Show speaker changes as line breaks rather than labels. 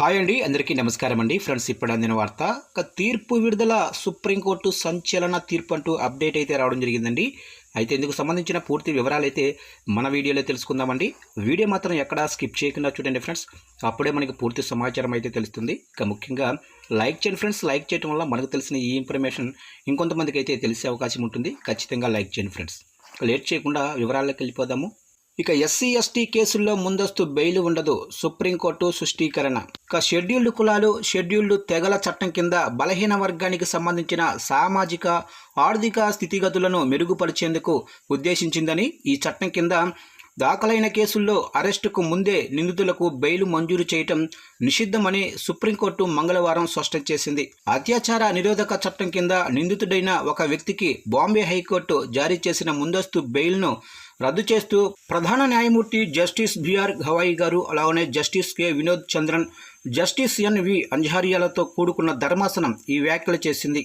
Hi అండి అందరికీ నమస్కారం అండి. ఫ్రెండ్స్ ఇప్పుడు అందిన వార్త ఒక తీర్పు విడుదల సుప్రీంకోర్టు సంచలన తీర్పు అంటూ అప్డేట్ అయితే రావడం జరిగిందండి. అయితే ఇందుకు సంబంధించిన పూర్తి వివరాలు అయితే మన వీడియోలో తెలుసుకుందామండి. వీడియో మాత్రం ఎక్కడా స్కిప్ చేయకుండా చూడండి ఫ్రెండ్స్. అప్పుడే మనకి పూర్తి సమాచారం అయితే తెలుస్తుంది. ఇక ముఖ్యంగా లైక్ చేయండి ఫ్రెండ్స్. లైక్ చేయడం వల్ల మనకు తెలిసిన ఈ ఇన్ఫర్మేషన్ ఇంకొంతమందికి అయితే తెలిసే అవకాశం ఉంటుంది. ఖచ్చితంగా లైక్ చేయండి ఫ్రెండ్స్. లేట్ చేయకుండా వివరాల్లోకి వెళ్ళిపోదాము. ఇక ఎస్సీ ఎస్టీ కేసుల్లో ముందస్తు బెయిల్ ఉండదు. సుప్రీంకోర్టు సృష్టీకరణ ఇక షెడ్యూల్డ్ కులాలు షెడ్యూల్డ్ తెగల చట్టం కింద బలహీన వర్గానికి సంబంధించిన సామాజిక ఆర్థిక స్థితిగతులను మెరుగుపరిచేందుకు ఉద్దేశించిందని ఈ చట్టం కింద దాఖలైన కేసుల్లో అరెస్టుకు ముందే నిందితులకు బెయిల్ మంజూరు చేయటం నిషిద్ధమని సుప్రీంకోర్టు మంగళవారం స్పష్టం చేసింది. అత్యాచార నిరోధక చట్టం కింద నిందితుడైన ఒక వ్యక్తికి బాంబే హైకోర్టు జారీ చేసిన ముందస్తు బెయిల్ను రద్దు చేస్తూ ప్రధాన న్యాయమూర్తి జస్టిస్ బిఆర్ గవాయి గారు అలానే justice K. Vinod Chandran justice N. V. అంజారియాలతో కూడుకున్న ధర్మాసనం ఈ వ్యాఖ్యలు చేసింది.